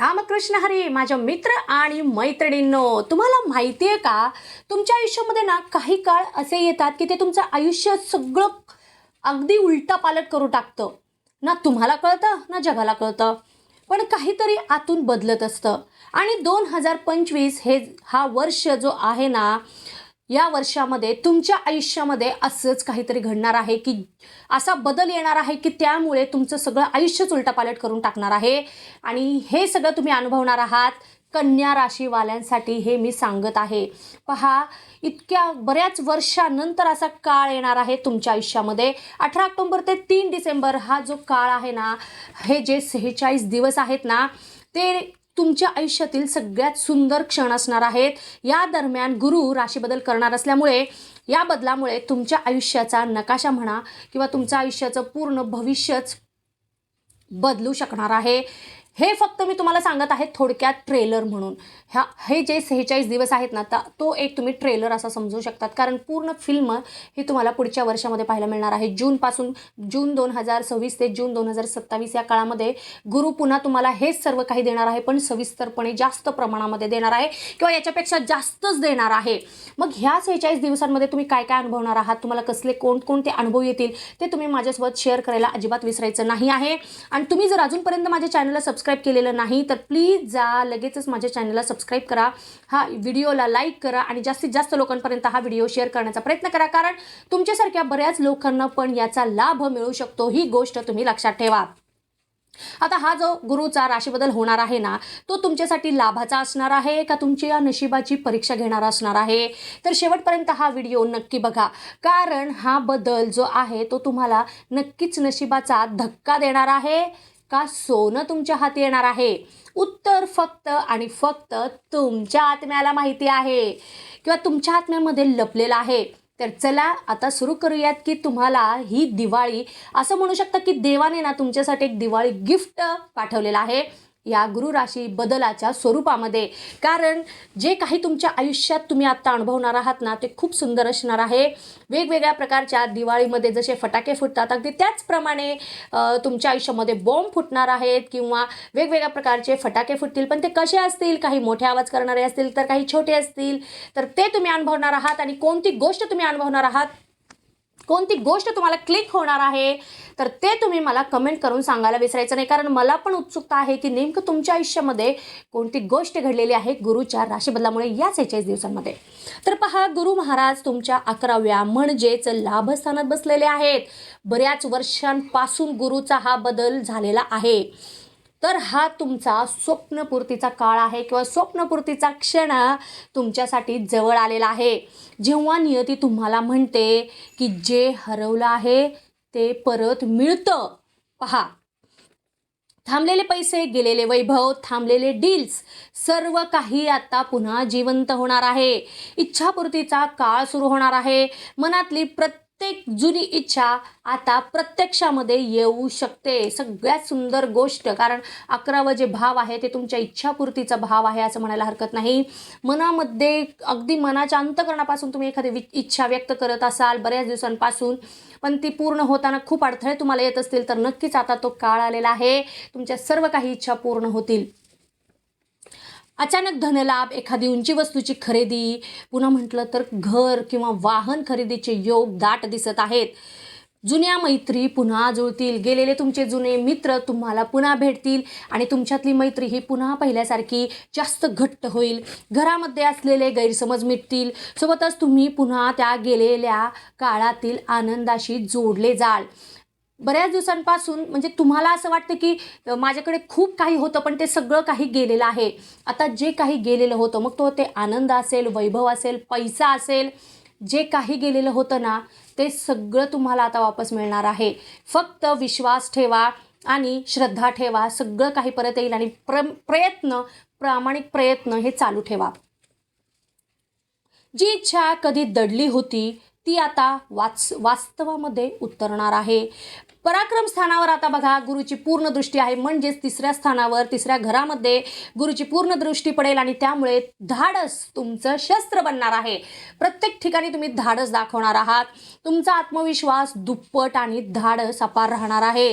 रामकृष्ण हरी माझ्या मित्र आणि मैत्रिणींनो तुम्हाला माहिती आहे का? तुमच्या आयुष्यामध्ये ना काही काळ असे येतात की ते तुमचं आयुष्य सगळं अगदी उलटा पालट करू टाकतं. ना तुम्हाला कळतं ना जगाला कळतं. पण काहीतरी आतून बदलत असतं. आणि दोन हजार पंचवीस हे हा वर्ष जो आहे ना या वर्षामध्ये तुमच्या आयुष्यामध्ये असंच काहीतरी घडणार आहे की असा बदल येणार आहे की त्यामुळे तुमचं सगळं आयुष्यच उलटापालट करून टाकणार आहे? आणि हे सगळं तुम्ही अनुभवणार आहात कन्या राशीवाल्यांसाठी हे मी सांगत आहे. पहा इतक्या बऱ्याच वर्षानंतर असा काळ येणार आहे तुमच्या आयुष्यामध्ये. अठरा ऑक्टोंबर ते तीन डिसेंबर हा जो काळ आहे ना हे जे सेहेचाळीस दिवस आहेत ना ते तुमच्या आयुष्यातील सगळ्यात सुंदर क्षण असणार आहेत. या दरम्यान गुरु राशीबदल करणार असल्यामुळे या बदलामुळे तुमच्या आयुष्याचा नकाशा म्हणा किंवा तुमचं आयुष्याचं पूर्ण भविष्यच बदलू शकणार आहे. हे फक्त मी तुम्हाला सांगत आहे थोडक्यात ट्रेलर म्हणून. ह्या हे जे सेहेचाळीस दिवस आहेत ना ता तो एक तुम्ही ट्रेलर असा समजू शकतात. कारण पूर्ण फिल्म ही तुम्हाला पुढच्या वर्षामध्ये पाहायला मिळणार आहे. जूनपासून जून दोन हजार सव्वीस ते जून दोन हजार सत्तावीस या काळामध्ये गुरु पुन्हा तुम्हाला हेच सर्व काही देणार आहे पण सविस्तरपणे जास्त प्रमाणामध्ये देणार आहे किंवा याच्यापेक्षा जास्तच देणार आहे. मग ह्या सेहेचाळीस दिवसांमध्ये तुम्ही काय काय अनुभवणार आहात? तुम्हाला कसले कोणकोणते अनुभव येतील? ते तुम्ही माझ्यासोबत शेअर करायला अजिबात विसरायचं नाही आहे. आणि तुम्ही जर अजूनपर्यंत माझ्या चॅनलला सबस्क्राईब केलेलं नाही तर प्लीज जा लगेचच माझ्या चॅनलला सबस्क्राईब करा. हा व्हिडिओला लाईक करा आणि जास्तीत जास्त लोकांपर्यंत हा व्हिडिओ शेअर करण्याचा प्रयत्न करा. कारण तुमच्यासारख्या बऱ्याच लोकांना पण याचा लाभ मिळू शकतो. ही गोष्ट तुम्ही लक्षात ठेवा. आता हा जो गुरुचा राशीबदल होणार आहे ना तो तुमच्यासाठी लाभाचा असणार आहे का तुमच्या नशिबाची परीक्षा घेणारा असणार आहे? तर शेवटपर्यंत हा व्हिडिओ नक्की बघा. कारण हा बदल जो आहे तो तुम्हाला नक्कीच नशिबाचा धक्का देणार आहे. का सोनं तुमच्या हाती येणार आहे? उत्तर फक्त आणि फक्त तुमच्या आत्म्याला माहिती आहे. किंवा तुमच्या आत्म्यामध्ये लपलेलं आहे. तर चला आता सुरू करूयात की तुम्हाला ही दिवाळी असं म्हणू शकता की देवाने ना तुमच्यासाठी एक दिवाळी गिफ्ट पाठवलेलं आहे. या गुरु राशी बदलाच्या स्वरूपामध्ये. कारण जे काही तुमच्या आयुष्यात तुम्ही आत्ता अनुभवणार आहात ना ते खूप सुंदर असणार आहे. वेगवेगळ्या प्रकारच्या दिवाळीमध्ये जसे फटाके फुटतात अगदी त्याचप्रमाणे तुमच्या आयुष्यामध्ये बॉम्ब फुटणार आहेत किंवा वेगवेगळ्या प्रकारचे फटाके फुटतील पण ते कसे असतील? काही मोठे आवाज करणारे असतील तर काही छोटे असतील तर ते तुम्ही अनुभवणार आहात आणि कोणती गोष्ट तुम्ही अनुभवणार आहात? कोणती गोष्ट तुम्हाला क्लिक होणार आहे तर ते तुम्ही मला कमेंट करून सांगायला विसरायचं नाही. कारण मला पण उत्सुकता आहे की नेमकं तुमच्या आयुष्यामध्ये कोणती गोष्ट घडलेली आहे गुरुच्या राशीबदलामुळे या सेहेचाळीस दिवसांमध्ये. तर पहा गुरु महाराज तुमच्या अकराव्या म्हणजेच लाभस्थानात बसलेले आहेत. बऱ्याच वर्षांपासून गुरुचा हा बदल झालेला आहे. तर हा तुमचा स्वप्नपूर्तीचा काळ आहे किंवा स्वप्नपूर्तीचा क्षण तुमच्यासाठी जवळ आलेला आहे. जेव्हा नियती तुम्हाला म्हणते की जे हरवलं आहे ते परत मिळतं. पहा. थांबलेले पैसे गेलेले वैभव थांबलेले डील्स सर्व काही आता पुन्हा जिवंत होणार आहे. इच्छापूर्तीचा काळ सुरू होणार आहे. मनातली प्रत्येक प्रत्येक जुनी इच्छा आता प्रत्यक्षामध्ये येऊ शकते. सगळ्यात सुंदर गोष्ट कारण अकरावं जे भाव आहे ते तुमच्या इच्छापूर्तीचा भाव आहे असं म्हणायला हरकत नाही. मनामध्ये अगदी मनाच्या अंतकरणापासून तुम्ही एखादी वि इच्छा व्यक्त करत असाल बऱ्याच दिवसांपासून पण ती पूर्ण होताना खूप अडथळे तुम्हाला येत असतील तर नक्कीच आता तो काळ आलेला आहे. तुमच्या सर्व काही इच्छा पूर्ण होतील. अचानक धनलाभ एखादी उंची वस्तूची खरेदी पुन्हा म्हटलं तर घर किंवा वाहन खरेदीचे योग दाट दिसत आहेत. जुन्या मैत्री पुन्हा जुळतील. गेलेले तुमचे जुने मित्र तुम्हाला पुन्हा भेटतील आणि तुमच्यातली मैत्री ही पुन्हा पहिल्यासारखी जास्त घट्ट होईल. घरामध्ये असलेले गैरसमज मिटतील. सोबतच तुम्ही पुन्हा त्या गेलेल्या काळातील आनंदाशी जोडले जाल. बऱ्याच दिवसांपासून म्हणजे तुम्हाला असं वाटतं की माझ्याकडे खूप काही होतं पण ते सगळं काही गेलेलं आहे. आता जे काही गेलेलं होतं मग तो ते आनंद असेल वैभव असेल पैसा असेल जे काही गेलेलं होतं ना ते सगळं तुम्हाला आता वापस मिळणार आहे. फक्त विश्वास ठेवा आणि श्रद्धा ठेवा सगळं काही परत येईल आणि प्र प्रयत्न प्रामाणिक प्रयत्न हे चालू ठेवा. जी इच्छा कधी दडली होती ती आता वाच वास्तवामध्ये उतरणार आहे. पराक्रम स्थानावर आता बघा गुरुची पूर्ण दृष्टी आहे. म्हणजेच तिसऱ्या स्थानावर तिसऱ्या घरामध्ये गुरुची पूर्ण दृष्टी पडेल आणि त्यामुळे धाडस तुमचं शस्त्र बनणार आहे. प्रत्येक ठिकाणी तुम्ही धाडस दाखवणार आहात. तुमचा आत्मविश्वास दुप्पट आणि धाडस अपार राहणार आहे.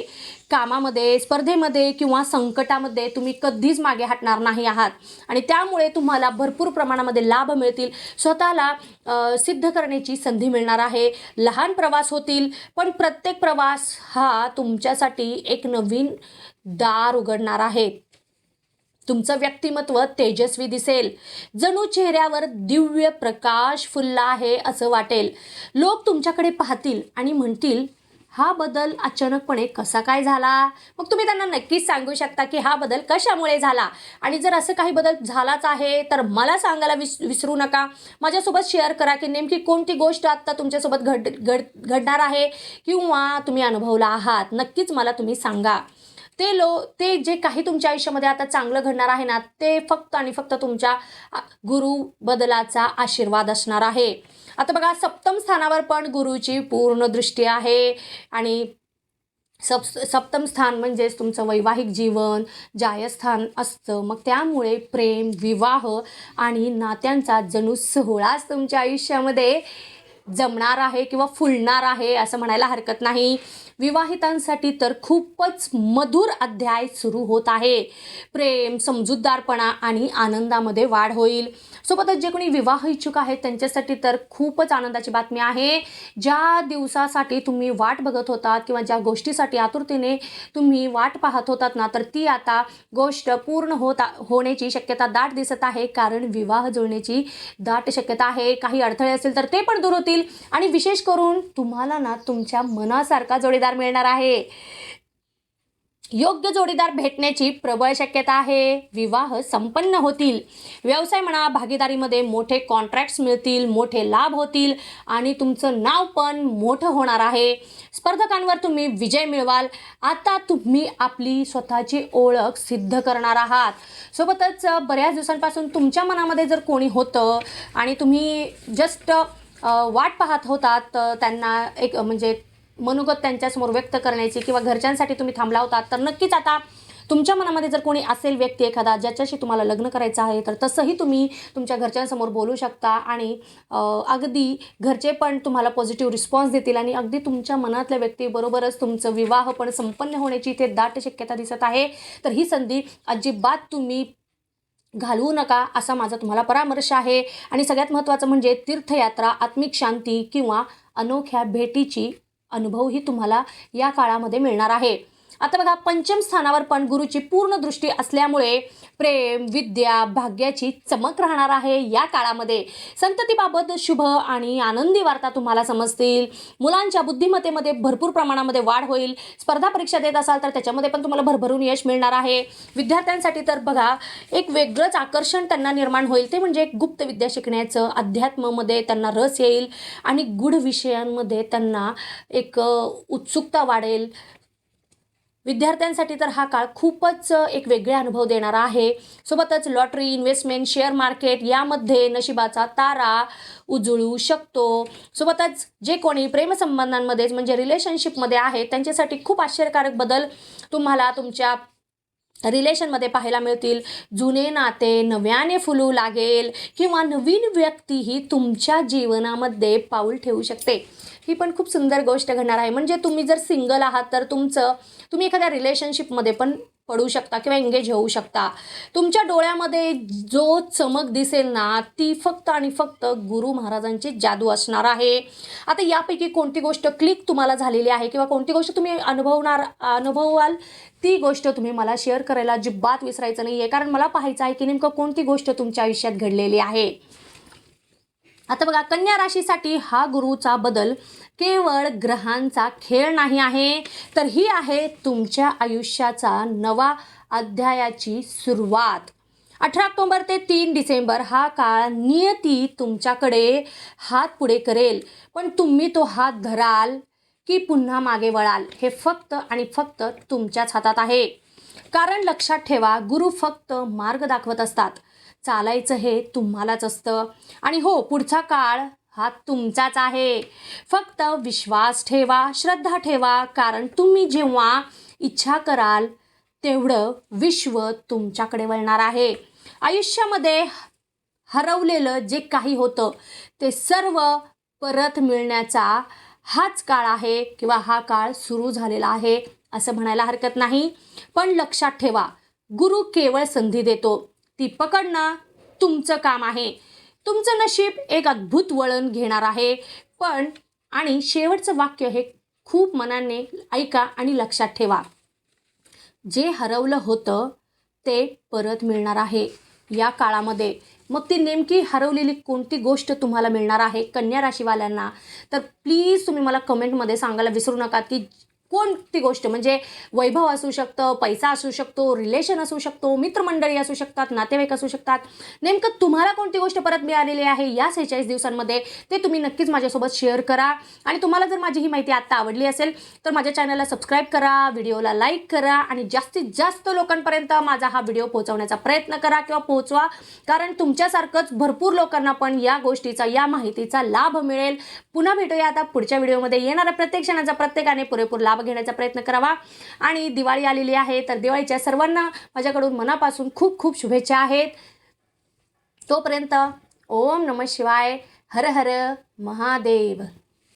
कामामध्ये स्पर्धेमध्ये किंवा संकटामध्ये तुम्ही कधीच मागे हटणार नाही आहात. आणि त्यामुळे तुम्हाला भरपूर प्रमाणामध्ये लाभ मिळतील. स्वतःला सिद्ध करण्याची संधी मिळणार आहे. लहान प्रवास होतील पण प्रत्येक प्रवास हा तुमच्यासाठी एक नवीन दार उघडणार आहे. तुमचं व्यक्तिमत्व तेजस्वी दिसेल. जणू चेहऱ्यावर दिव्य प्रकाश फुलला आहे असं वाटेल. लोक तुमच्याकडे पाहतील आणि म्हणतील हा बदल अचानकपणे कसा काय झाला? मग तुम्ही त्यांना नक्कीच सांगू शकता की हा बदल कशामुळे झाला? आणि जर असं काही बदल झालाच आहे तर मला सांगायला विस विसरू नका. माझ्यासोबत शेअर करा की नेमकी कोणती गोष्ट आत्ता तुमच्यासोबत घड घड घडणार आहे किंवा तुम्ही अनुभवला आहात. नक्कीच मला तुम्ही सांगा. ते लो ते जे काही तुमच्या आयुष्यामध्ये आता चांगलं घडणार आहे ना ते फक्त आणि फक्त तुमच्या गुरु बदलाचा आशीर्वाद असणार आहे. आता बघा सप्तम स्थानावर पण गुरुची पूर्ण दृष्टी आहे आणि सप सप्तम स्थान म्हणजेच तुमचं वैवाहिक जीवन जायस्थान असतं. मग त्यामुळे प्रेम विवाह आणि नात्यांचा जणू सोहळाच तुमच्या आयुष्यामध्ये जमणार आहे किंवा फुलणार आहे असं म्हणायला हरकत नाही. विवाहितांसाठी तर खूपच मधुर अध्याय सुरू होत आहे. प्रेम समजूतदारपणा आणि आनंदामध्ये वाढ होईल. सोबतच जे कोणी विवाह इच्छुक आहेत त्यांच्यासाठी तर खूपच आनंदाची बातमी आहे. ज्या दिवसासाठी तुम्ही वाट बघत होतात किंवा ज्या गोष्टीसाठी आतुरतेने तुम्ही वाट पाहत होतात ना तर ती आता गोष्ट पूर्ण होत होण्याची शक्यता दाट दिसत आहे. कारण विवाह जुळण्याची दाट शक्यता आहे. काही अडथळे असेल तर ते पण दूर होतील. आणि विशेष करून तुम्हाला ना तुमच्या मनासारखा जोडीदार मिळणार आहे. योग्य जोडीदार भेटण्याची प्रबळ शक्यता आहे. विवाह संपन्न होतील. व्यवसाय म्हणा भागीदारीमध्ये मोठे कॉन्ट्रॅक्ट्स मिळतील मोठे लाभ होतील आणि तुमचं नाव पण मोठं होणार आहे. स्पर्धकांवर तुम्ही विजय मिळवाल. आता तुम्ही आपली स्वतःची ओळख सिद्ध करणार आहात. सोबतच बऱ्याच दिवसांपासून तुमच्या मनामध्ये जर कोणी होतं आणि तुम्ही जस्ट वाट पाहत होतात त्यांना एक म्हणजे मनोगत त्यांच्यासमोर व्यक्त करण्याची किंवा घरच्यांसाठी तुम्ही थांबला होता तर नक्कीच आता तुमच्या मनामध्ये जर कोणी असेल व्यक्ती एखादा ज्याच्याशी तुम्हाला लग्न करायचं आहे तर तसंही तुम्ही तुमच्या घरच्यांसमोर बोलू शकता आणि अगदी घरचे पण तुम्हाला पॉझिटिव्ह रिस्पॉन्स देतील आणि अगदी तुमच्या मनातल्या व्यक्तीबरोबरच तुमचं विवाह पण संपन्न होण्याची इथे दाट शक्यता दिसत आहे. तर ही संधी अजिबात तुम्ही घालवू नका असा माझा तुम्हाला परामर्श आहे. आणि सगळ्यात महत्त्वाचं म्हणजे तीर्थयात्रा आत्मिक शांती किंवा अनोख्या भेटीची अनुभवही तुम्हाला या काळामध्ये मिळणार आहे. आता बघा पंचम स्थानावर पण गुरुची पूर्ण दृष्टी असल्यामुळे प्रेम विद्या भाग्याची चमक राहणार आहे या काळामध्ये. संततीबाबत शुभ आणि आनंदी वार्ता तुम्हाला समजतील. मुलांच्या बुद्धिमत्तेमध्ये भरपूर प्रमाणामध्ये वाढ होईल. स्पर्धा परीक्षा देत असाल तर त्याच्यामध्ये पण तुम्हाला भरभरून यश मिळणार आहे. विद्यार्थ्यांसाठी तर बघा एक वेगळंच आकर्षण त्यांना निर्माण होईल. ते म्हणजे एक गुप्त विद्या शिकण्याचं अध्यात्ममध्ये त्यांना रस येईल आणि गूढ विषयांमध्ये त्यांना एक उत्सुकता वाढेल. विद्यार्थ्यांसाठी तर हा काळ खूपच एक वेगळे अनुभव देणारा आहे. सोबतच लॉटरी इन्व्हेस्टमेंट शेअर मार्केट यामध्ये नशिबाचा तारा उजळू शकतो. सोबतच जे कोणी प्रेमसंबंधांमध्येच म्हणजे रिलेशनशिपमध्ये आहेत त्यांच्यासाठी खूप आश्चर्यकारक बदल तुम्हाला तुमच्या रिलेशनमध्ये पाहायला मिळतील. जुने नाते नव्याने फुलू लागेल किंवा नवीन व्यक्तीही तुमच्या जीवनामध्ये पाऊल ठेवू शकते. ही पण खूप सुंदर गोष्ट घडणार आहे. म्हणजे तुम्ही जर सिंगल आहात तर तुमचं तुम्ही एखाद्या रिलेशनशिपमध्ये पण पडू शकता किंवा एंगेज होऊ शकता. तुमच्या डोळ्यामध्ये जो चमक दिसेल ना ती फक्त आणि फक्त गुरु महाराजांची जादू असणार आहे. आता यापैकी कोणती गोष्ट क्लिक तुम्हाला झालेली आहे किंवा कोणती गोष्ट तुम्ही अनुभवणार अनुभवाल ती गोष्ट तुम्ही मला शेअर करायला अजिबात विसरायचं नाही आहे कारण मला पाहायचं आहे की नेमकं कोणती गोष्ट तुमच्या आयुष्यात घडलेली आहे. आता बघा कन्या राशीसाठी हा गुरुचा बदल केवळ ग्रहांचा खेळ नाही आहे तर ही आहे तुमच्या आयुष्याचा नवा अध्यायाची सुरुवात. अठरा ऑक्टोबर ते तीन डिसेंबर हा काळ नियती तुमच्याकडे हात पुढे करेल. पण तुम्ही तो हात धराल की पुन्हा मागे वळाल हे फक्त आणि फक्त तुमच्याच हातात आहे. कारण लक्षात ठेवा गुरु फक्त मार्ग दाखवत असतात. चालायचं हे तुम्हालाच असतं. आणि हो पुढचा काळ हा तुमचाच आहे. फक्त विश्वास ठेवा श्रद्धा ठेवा कारण तुम्ही जेव्हा इच्छा कराल तेवढं विश्व तुमच्याकडे वळणार आहे. आयुष्यामध्ये हरवलेलं जे काही होतं ते सर्व परत मिळण्याचा हाच काळ आहे किंवा हा काळ सुरू झालेला आहे असं म्हणायला हरकत नाही. पण लक्षात ठेवा गुरु केवळ संधी देतो. ती पकडणं तुमचं काम आहे. तुमचं नशीब एक अद्भुत वळण घेणार आहे. पण आणि शेवटचं वाक्य हे खूप मनाने ऐका आणि लक्षात ठेवा. जे हरवलं होतं ते परत मिळणार आहे. या काळामध्ये मग ती नेमकी हरवलेली कोणती गोष्ट तुम्हाला मिळणार आहे कन्या राशीवाल्यांना? तर प्लीज तुम्ही मला कमेंटमध्ये सांगायला विसरू नका की कोणती गोष्ट? म्हणजे वैभव असू शकतं पैसा असू शकतो रिलेशन असू शकतो मित्रमंडळी असू शकतात नातेवाईक असू शकतात. नेमकं तुम्हाला कोणती गोष्ट परत मिळालेली आहे? या सेहेचाळीस दिवसांमध्ये ते तुम्ही नक्कीच माझ्यासोबत शेअर करा. आणि तुम्हाला जर माझी ही माहिती आत्ता आवडली असेल तर माझ्या चॅनलला सबस्क्राईब करा व्हिडिओला लाईक करा आणि जास्तीत जास्त लोकांपर्यंत माझा हा व्हिडिओ पोहोचवण्याचा प्रयत्न करा किंवा पोहोचवा. कारण तुमच्यासारखंच भरपूर लोकांना पण या गोष्टीचा या माहितीचा लाभ मिळेल. पुन्हा भेटूया आता पुढच्या व्हिडिओमध्ये येणाऱ्या प्रत्येक क्षणाचा प्रत्येकाने पुरेपूर लाभ लाभ घेण्याचा प्रयत्न करावा. आणि दिवाळी आलेली आहे तर दिवाळीच्या सर्वांना माझ्याकडून मनापासून खूप खूप शुभेच्छा आहेत. तोपर्यंत ओम नम शिवाय हर हर महादेव.